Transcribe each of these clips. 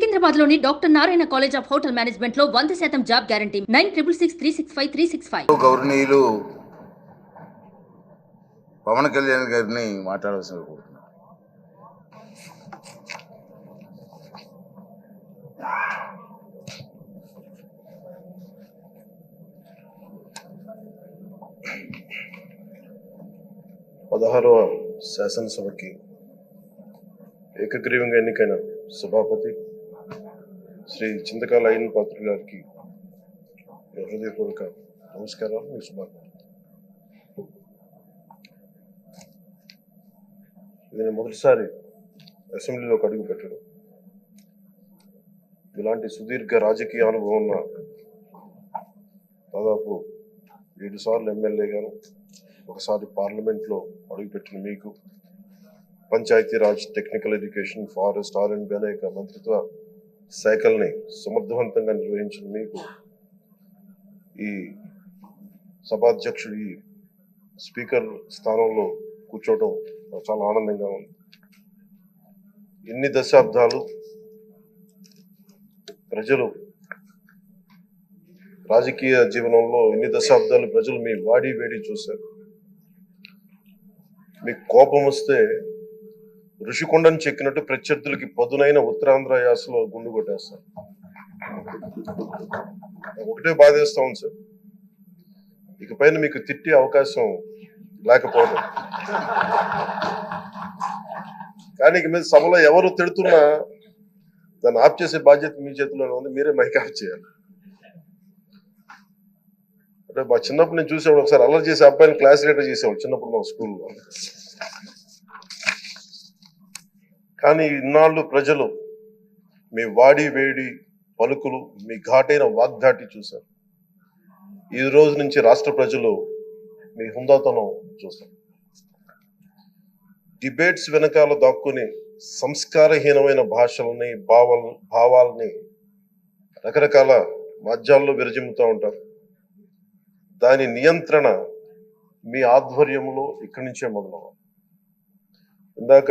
సికింద్రాబాద్లోని doctor Narayana college of hotel మేనేజ్మెంట్లో వంద శాతం job guarantee. Nine triple six three six five three six five. గౌరవనీయులు పవన్ కళ్యాణ్ గారిని మాట్లాడవలసిన కోరుతున్నాను. పదహారవ శాసనసభకి ఏకగ్రీవంగా ఎన్నికైన సభాపతి శ్రీ చింతకాల అయిన పాత్ర గారికి హృదయపూర్వక నమస్కారాలు మీ శుభాకాంక్షలు. నేను మొదటిసారి అసెంబ్లీలోకి అడుగు పెట్టడం. ఇలాంటి సుదీర్ఘ రాజకీయ అనుభవం ఉన్న దాదాపు ఏడు సార్లు ఎమ్మెల్యేగాను ఒకసారి పార్లమెంట్లో అడుగుపెట్టిన మీకు Panchayati Raj technical education forest R and అనేక మంత్రిత్వ శాఖల్ని సమర్థవంతంగా నిర్వహించిన మీకు ఈ సభాధ్యక్షుడు ఈ స్పీకర్ స్థానంలో కూర్చోవడం నాకు చాలా ఆనందంగా ఉంది. ఎన్ని దశాబ్దాలు ప్రజలు రాజకీయ జీవనంలో ఎన్ని దశాబ్దాలు ప్రజలు మీ వాడి వేడి చూశారు. మీకు కోపం వస్తే ఋషికొండను చెక్కినట్టు ప్రత్యర్థులకి పదునైన ఉత్తరాంధ్ర యాసలో గుండు కొట్టేస్తారు. ఒకటే బాధేస్తా ఉంది సార్. ఇకపైన మీకు తిట్టే అవకాశం లేకపోవడం. కానీ ఇక మీద సభలో ఎవరు తిడుతున్నా దాన్ని ఆఫ్ చేసే బాధ్యత మీ చేతిలోనే ఉంది. మీరే మైక్ ఆఫ్ చేయాలి. అంటే మా చిన్నప్పుడు నేను చూసేవాడు ఒకసారి అల్లరి చేసే అబ్బాయిని క్లాస్ లీడర్ చేసేవాడు చిన్నప్పుడు మా స్కూల్లో. కానీ ఇన్నాళ్ళు ప్రజలు మీ వాడి వేడి పలుకులు మీ ఘాటైన వాగ్ధాటి చూశారు. ఈ రోజు నుంచి రాష్ట్ర ప్రజలు మీ హుందాతనం చూస్తారు. డిబేట్స్ వెనకాల దాక్కుని సంస్కారహీనమైన భాషల్ని భావాల భావాల్ని రకరకాల మాధ్యాల్లో విరజిమ్ముతూ ఉంటారు. దాని నియంత్రణ మీ ఆధ్వర్యంలో ఇక్కడి నుంచే మొదలవ్వాలి. ఇందాక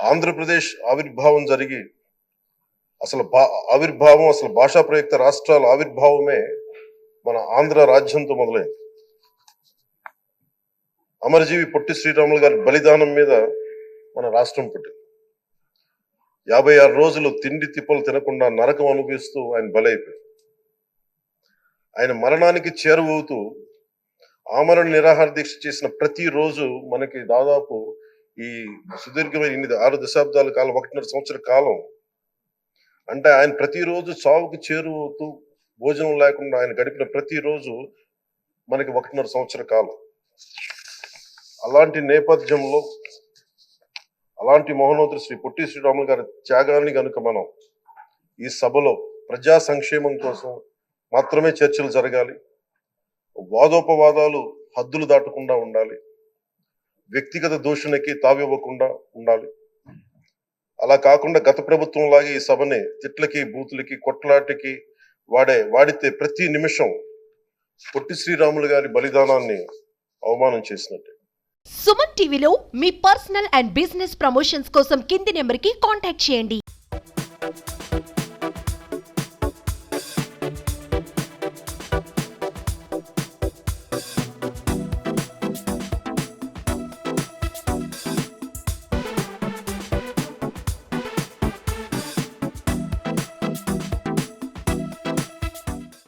ఆంధ్రప్రదేశ్ ఆవిర్భావం జరిగి అసలు భా ఆవిర్భావం అసలు భాషా ప్రయుక్త రాష్ట్రాల ఆవిర్భావమే మన ఆంధ్ర రాజ్యంతో మొదలైంది. అమరజీవి పొట్టి శ్రీరాములు గారి బలిదానం మీద మన రాష్ట్రం పుట్టింది. యాభై ఆరు రోజులు తిండి తిప్పలు తినకుండా నరకం అనుభవిస్తూ ఆయన బలైపోయాడు ఆయన మరణానికి చేరువవుతూ ఆమరణ నిరాహార దీక్ష చేసిన ప్రతి రోజు మనకి దాదాపు ఈ సుదీర్ఘమైన ఎనిమిది ఆరు దశాబ్దాల కాలం ఒకటిన్నర సంవత్సర కాలం అంటే ఆయన ప్రతిరోజు చావుకు చేరువుతూ భోజనం లేకుండా ఆయన గడిపిన ప్రతిరోజు మనకి ఒకటిన్నర సంవత్సర కాలం. అలాంటి నేపథ్యంలో అలాంటి మోహనోత్తర శ్రీ పొట్టి శ్రీరాములు గారి త్యాగాన్ని కనుక మనం ఈ సభలో ప్రజా సంక్షేమం కోసం మాత్రమే చర్చలు జరగాలి. వాదోపవాదాలు హద్దులు దాటకుండా ఉండాలి. వ్యక్తిగత దూషణకి తావివ్వకుండా ఉండాలి. అలా కాకుండా గత ప్రభుత్వం లాగే ఈ సభని తిట్లకి బూతులకి కొట్లాటికి వాడే వాడితే ప్రతి నిమిషం పొట్టి శ్రీరాములు గారి బలిదానాన్ని అవమానం చేసినట్టే. సుమన్ టీవీలో మీ పర్సనల్ అండ్ బిజినెస్ ప్రమోషన్స్ కోసం కింది నెంబర్కి కాంటాక్ట్ చేయండి.